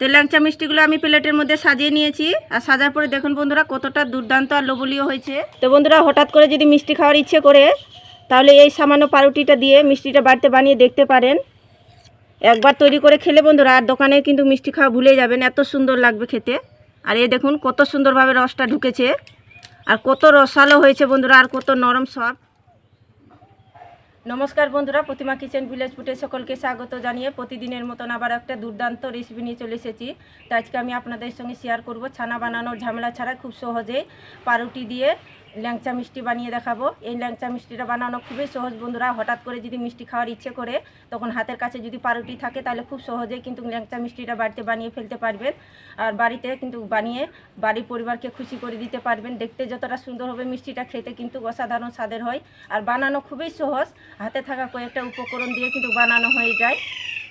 তো ল্যাংচা মিষ্টিগুলো আমি প্লেটের মধ্যে সাজিয়ে নিয়েছি। আর সাজার পরে দেখুন বন্ধুরা, কতটা দুর্দান্ত আর লোবলীয় হয়েছে। তো বন্ধুরা, হঠাৎ করে যদি মিষ্টি খাওয়ার ইচ্ছে করে, তাহলে এই সামান্য পাউরুটিটা দিয়ে মিষ্টিটা বাড়িতে বানিয়ে দেখতে পারেন। একবার তৈরি করে খেলে বন্ধুরা, আর দোকানে কিন্তু মিষ্টি খাওয়া ভুলে যাবেন, এত সুন্দর লাগবে খেতে। আর এই দেখুন, কত সুন্দরভাবে রসটা ঢুকেছে। আর কত রসালো হয়েছে বন্ধুরা, আর কত নরম সব নমস্কার বন্ধুরা, প্রতিমা কিচেন ভিলেজ ফুটে সকলকে স্বাগত জানিয়ে প্রতিদিনের মতন আবার একটা দুর্দান্ত রেসিপি নিয়ে চলে এসেছি। তো আজকে আমি আপনাদের সঙ্গে শেয়ার করব ছানা বানানোর ঝামেলা ছাড়া খুব সহজে পাউরুটি দিয়ে ল্যাংচা মিষ্টি বানিয়ে দেখাবো। এই ল্যাংচা মিষ্টিটা বানানো খুবই সহজ বন্ধুরা। হঠাৎ করে যদি মিষ্টি খাওয়ার ইচ্ছে করে, তখন হাতের কাছে যদি পাউরুটি থাকে, তাহলে খুব সহজেই কিন্তু ল্যাংচা মিষ্টিটা বাড়িতে বানিয়ে ফেলতে পারবেন। আর বাড়িতে কিন্তু বানিয়ে বাড়ির পরিবারকে খুশি করে দিতে পারবেন। দেখতে যতটা সুন্দর হবে মিষ্টিটা, খেতে কিন্তু অসাধারণ স্বাদের হয়। আর বানানো খুবই সহজ। হাতে থাকা কয়েকটা উপকরণ দিয়ে কিন্তু বানানো হয়ে যায়।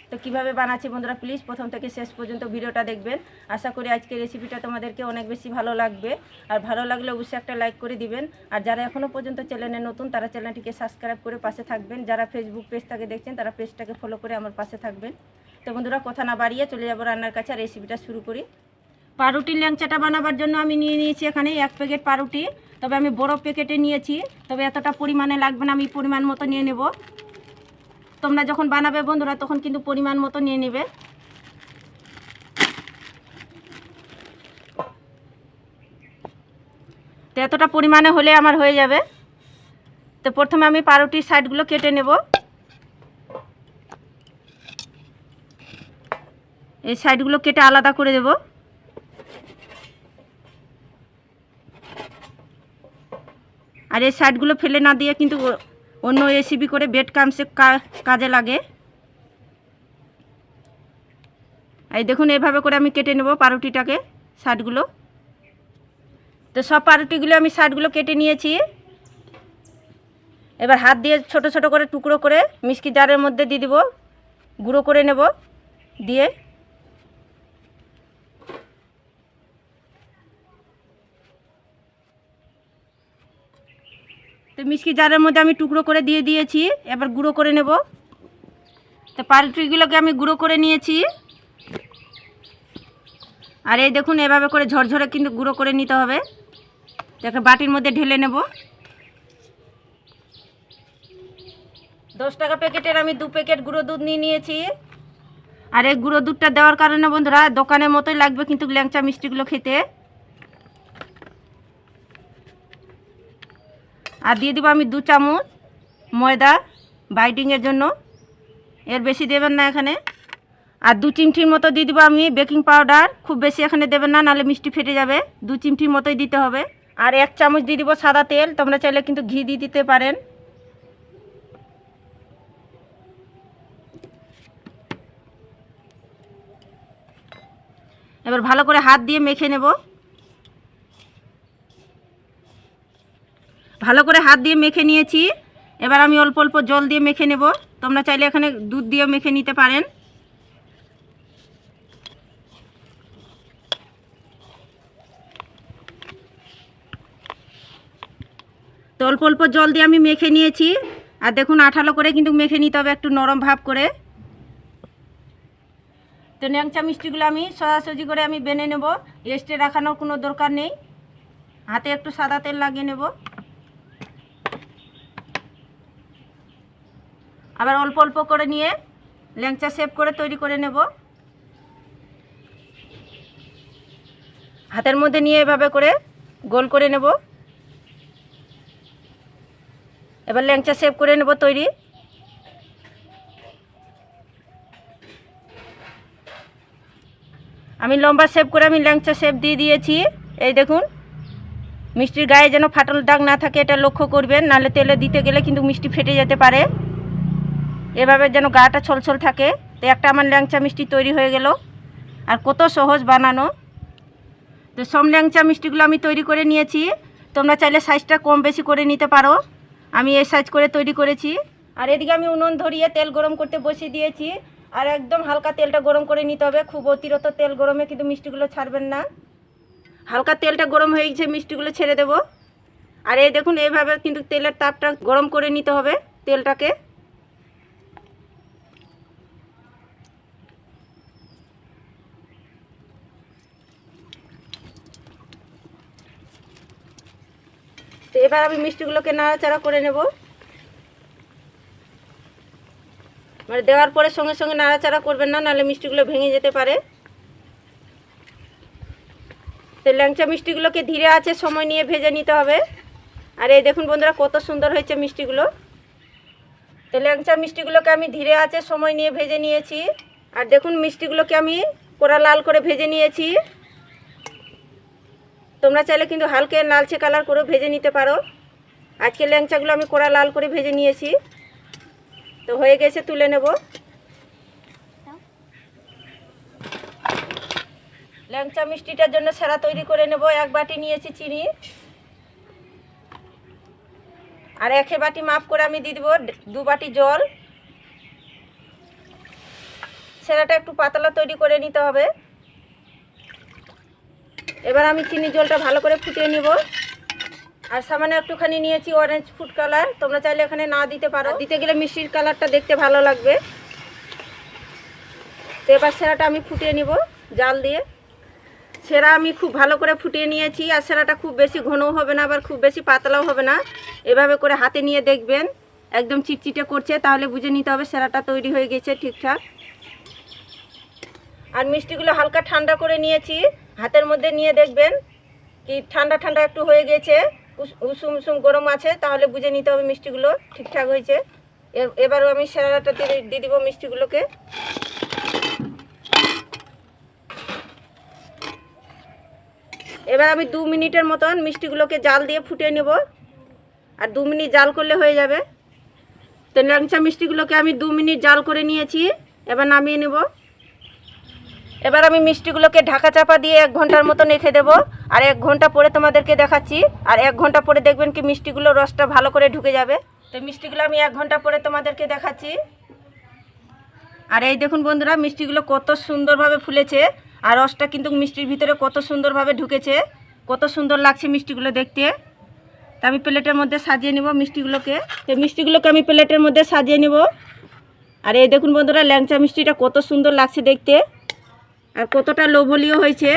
তো কীভাবে বানাচ্ছি বন্ধুরা প্লিজ প্রথম থেকে শেষ পর্যন্ত ভিডিওটা দেখবেন। আশা করি আজকের রেসিপিটা তোমাদেরকে অনেক বেশি ভালো লাগবে। আর ভালো লাগলে অবশ্যই একটা লাইক করে দিবেন। আর যারা এখনও পর্যন্ত চ্যানেলে নতুন, তারা চ্যানেলটিকে সাবস্ক্রাইব করে পাশে থাকবেন। যারা ফেসবুক পেজটাকে দেখছেন, তারা পেজটাকে ফলো করে আমার পাশে থাকবেন। তো বন্ধুরা, কথা না বাড়িয়ে চলে যাব রান্নার কাছে, আর রেসিপিটা শুরু করি। পাউরুটির ল্যাংচাটা বানাবার জন্য আমি নিয়ে নিয়েছি এখানে এক প্যাকেট পাউরুটি। তবে আমি বড় প্যাকেটে নিয়েছি, তবে এতটা পরিমাণে লাগবে না, আমি পরিমাণ মতো নিয়ে নেব। তোমরা যখন বানাবে বন্ধুরা, তখন কিন্তু পরিমাণ মতো নিয়ে নেবে। তো এতটা পরিমাণে হলে আমার হয়ে যাবে। তো প্রথমে আমি পাউরুটির সাইডগুলো কেটে নেব। এই সাইডগুলো কেটে আলাদা করে দেবো। আর এই সাইডগুলো ফেলে না দিয়ে কিন্তু অন্য রেসিপি করে বেড কামসে কাজে লাগে। এই দেখুন, এভাবে করে আমি কেটে নেব পাউরুটিটাকে শার্টগুলো তো সব পাউরুটিগুলো আমি শার্টগুলো কেটে নিয়েছি। এবার হাত দিয়ে ছোট ছোট করে টুকরো করে মিষ্টি জারের মধ্যে দিয়ে দিব, গুঁড়ো করে নেব, দিয়ে তো মিষ্টি জারের মধ্যে আমি টুকরো করে দিয়ে দিয়েছি, এবার গুঁড়ো করে নেব। তো পাউরুটিগুলোকে আমি গুঁড়ো করে নিয়েছি। আর এই দেখুন, এভাবে করে ঝরঝরে কিন্তু গুঁড়ো করে নিতে হবে। দেখে বাটির মধ্যে ঢেলে নেব। দশ টাকা প্যাকেটের আমি দু প্যাকেট গুঁড়ো দুধ নিয়ে নিয়েছি। আর এই গুঁড়ো দুধটা দেওয়ার কারণে বন্ধুরা, দোকানের মতোই লাগবে কিন্তু ল্যাংচা মিষ্টিগুলো খেতে। আর দিয়ে দিব আমি দু চামচ ময়দা বাইটিংয়ের জন্য। এর বেশি দেবেন না এখানে। আর দু চিমটির মতো দিয়ে দিব আমি বেকিং পাউডার। খুব বেশি এখানে দেবেন না, নাহলে মিষ্টি ফেটে যাবে। দু চিমটির মতোই দিতে হবে। আর এক চামচ দিয়ে দিব সাদা তেল। তোমরা চাইলে কিন্তু ঘি দিয়ে দিতে পারেন। এবার ভালো করে হাত দিয়ে মেখে নেব। ভালো করে হাত দিয়ে মেখে নিয়েছি। এবার আমি অল্প অল্প জল দিয়ে মেখে নেব। তোমরা চাইলে এখানে দুধ দিয়ে মেখে নিতে পারেন। তো অল্প অল্প জল দিয়ে আমি মেখে নিয়েছি। আর দেখুন, আঠালো করে কিন্তু মেখে নিতে হবে একটু নরম ভাব করে। তো ন্যাংচা মিষ্টিগুলো আমি সোজাসুজি করে আমি বেনে নেব। রেস্টে রাখানোর কোনো দরকার নেই। হাতে একটু সাদা তেল লাগিয়ে নেব। আবার অল্প অল্প করে নিয়ে ল্যাংচা শেপ করে তৈরি করে নেব। হাতের মধ্যে নিয়ে এভাবে করে গোল করে নেব। এবার ল্যাংচা শেপ করে নেব তৈরি। আমি লম্বা শেপ করে আমি ল্যাংচা শেপ দিয়ে দিয়েছি। এই দেখুন, মিষ্টির গায়ে যেন ফাটল দাগ না থাকে, এটা লক্ষ্য করবেন, নাহলে তেলে দিতে গেলে কিন্তু মিষ্টি ফেটে যেতে পারে। এভাবে যেন গাটা ছলছল থাকে, তো একটা আমার ল্যাংচা মিষ্টি তৈরি হয়ে গেল। আর কত সহজ বানানো। তো সব ল্যাংচা মিষ্টিগুলো আমি তৈরি করে নিয়েছি। তোমরা চাইলে সাইজটা কম বেশি করে নিতে পারো। আমি এই সাইজ করে তৈরি করেছি। আর এদিকে আমি উনুন ধরিয়ে তেল গরম করতে বসিয়ে দিয়েছি। আর একদম হালকা তেলটা গরম করে নিতে হবে। খুব অতিরিক্ত তেল গরমে কিন্তু মিষ্টিগুলো ছাড়বেন না। হালকা তেলটা গরম হয়ে গেছে, মিষ্টিগুলো ছেড়ে দেব। আর এই দেখুন, এইভাবে কিন্তু তেলের তাপটা গরম করে নিতে হবে তেলটাকে। এবার আমি মিষ্টিগুলোকে নাড়াচাড়া করে নেব। মানে দেওয়ার পরে সঙ্গে সঙ্গে নাড়াচাড়া করবেন না, নাহলে মিষ্টিগুলো ভেঙে যেতে পারে। তো ল্যাংচা মিষ্টিগুলোকে ধীরে আছে, সময় নিয়ে ভেজে নিতে হবে। আর এই দেখুন বন্ধুরা, কত সুন্দর হয়েছে মিষ্টিগুলো। তো ল্যাংচা মিষ্টিগুলোকে আমি ধীরে আছে, সময় নিয়ে ভেজে নিয়েছি। আর দেখুন মিষ্টিগুলোকে আমি কোরা লাল করে ভেজে নিয়েছি। তোমরা চাইলে কিন্তু হালকা লালচে কালার করে ভেজে নিতে পারো। আজকে ল্যাংচাগুলো আমি কোরা লাল করে ভেজে নিয়েছি। তো হয়ে গেছে, তুলে নেব। ল্যাংচা মিষ্টিটার জন্য সেরা তৈরি করে নেব। এক বাটি নিয়েছি চিনি। আর একে বাটি মাপ করে আমি দিয়ে দেবো দু বাটি জল। সেরাটা একটু পাতলা তৈরি করে নিতে হবে। এবার আমি চিনি জলটা ভালো করে ফুটিয়ে নিব। আর সামান্য একটুখানি নিয়েছি অরেঞ্জ ফুড কালার তোমরা চাইলে এখানে না দিতে পারো। দিতে গেলে মিষ্টির কালারটা দেখতে ভালো লাগবে। তো এবার সেরাটা আমি ফুটিয়ে নিব জাল দিয়ে। সেরা আমি খুব ভালো করে ফুটিয়ে নিয়েছি আর সেরাটা খুব বেশি ঘনও হবে না আবার খুব বেশি পাতলাও হবে না। এভাবে করে হাতে নিয়ে দেখবেন একদম চিটচিটে করছে তাহলে বুঝে নিতে হবে সেরাটা তৈরি হয়ে গেছে ঠিকঠাক। আর মিষ্টিগুলো হালকা ঠান্ডা করে নিয়েছি। হাতের মধ্যে নিয়ে দেখবেন কি ঠান্ডা ঠান্ডা একটু হয়ে গেছে, উস- উষুম উষুম গরম আছে, তাহলে বুঝে নিতে হবে মিষ্টিগুলো ঠিকঠাক হয়েছে। এবারও আমি সেরাটা দিয়ে দিয়ে দিব মিষ্টিগুলোকে। এবার আমি দু মিনিটের মতন মিষ্টিগুলোকে জাল দিয়ে ফুটিয়ে নেব। আর দু মিনিট জাল করলে হয়ে যাবে। তো ল্যাংচা মিষ্টিগুলোকে আমি দু মিনিট জাল করে নিয়েছি। এবার নামিয়ে নেব। এবার আমি মিষ্টিগুলোকে ঢাকা চাপা দিয়ে এক ঘণ্টার মতন রেখে দেবো। আর এক ঘণ্টা পরে তোমাদেরকে দেখাচ্ছি। আর এক ঘণ্টা পরে দেখবেন কি মিষ্টিগুলো রসটা ভালো করে ঢুকে যাবে। তো মিষ্টিগুলো আমি এক ঘণ্টা পরে তোমাদেরকে দেখাচ্ছি। আর এই দেখুন বন্ধুরা, মিষ্টিগুলো কত সুন্দরভাবে ফুলেছে। আর রসটা কিন্তু মিষ্টির ভিতরে কত সুন্দরভাবে ঢুকেছে। কত সুন্দর লাগছে মিষ্টিগুলো দেখতে। তা আমি প্লেটের মধ্যে সাজিয়ে নিব মিষ্টিগুলোকে। তো মিষ্টিগুলোকে আমি প্লেটের মধ্যে সাজিয়ে নিব। আর এই দেখুন বন্ধুরা, ল্যাংচা মিষ্টিটা কত সুন্দর লাগছে দেখতে। আর কতটা লোভনীয় হয়েছে?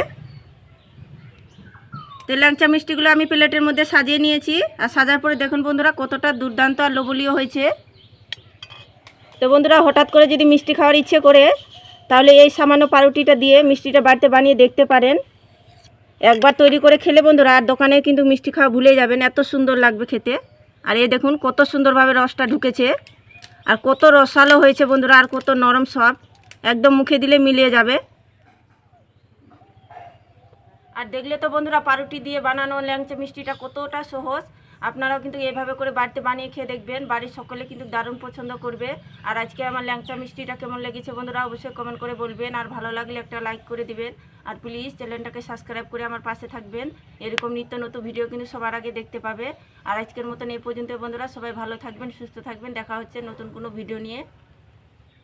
তো ল্যাংচা মিষ্টিগুলো আমি প্লেটের মধ্যে সাজিয়ে নিয়েছি। আর সাজার পরে দেখুন বন্ধুরা, কতটা দুর্দান্ত আর লোভনীয় হয়েছে। তো বন্ধুরা, হঠাৎ করে যদি মিষ্টি খাওয়ার ইচ্ছে করে, তাহলে এই সামান্য পাউরুটিটা দিয়ে মিষ্টিটা বাড়িতে বানিয়ে দেখতে পারেন। একবার তৈরি করে খেলে বন্ধুরা, আর দোকানে কিন্তু মিষ্টি খাওয়া ভুলে যাবেন, এত সুন্দর লাগবে খেতে। আর এই দেখুন, কত সুন্দরভাবে রসটা ঢুকেছে। আর কত রসালো হয়েছে বন্ধুরা, আর কত নরম সব একদম মুখে দিলে মিলিয়ে যাবে। আর দেখলে তো বন্ধুরা পাউরুটি দিয়ে বানানো ল্যাংচা মিষ্টিটা কতটা সহজ। আপনারাও কিন্তু এভাবে করে বাড়িতে বানিয়ে খেয়ে দেখবেন। বাড়ির সকলে কিন্তু দারুণ পছন্দ করবে। আর আজকে আমার ল্যাংচা মিষ্টিটা কেমন লেগেছে বন্ধুরা অবশ্যই কমেন্ট করে বলবেন। আর ভালো লাগলে একটা লাইক করে দিবেন। আর প্লিজ চ্যানেলটাকে সাবস্ক্রাইব করে আমার পাশে থাকবেন। এরকম নিত্য নতুন ভিডিও কিন্তু সবার আগে দেখতে পাবে। আর আজকের মতন এই পর্যন্ত বন্ধুরা। সবাই ভালো থাকবেন, সুস্থ থাকবেন। দেখা হচ্ছে নতুন কোনো ভিডিও নিয়ে।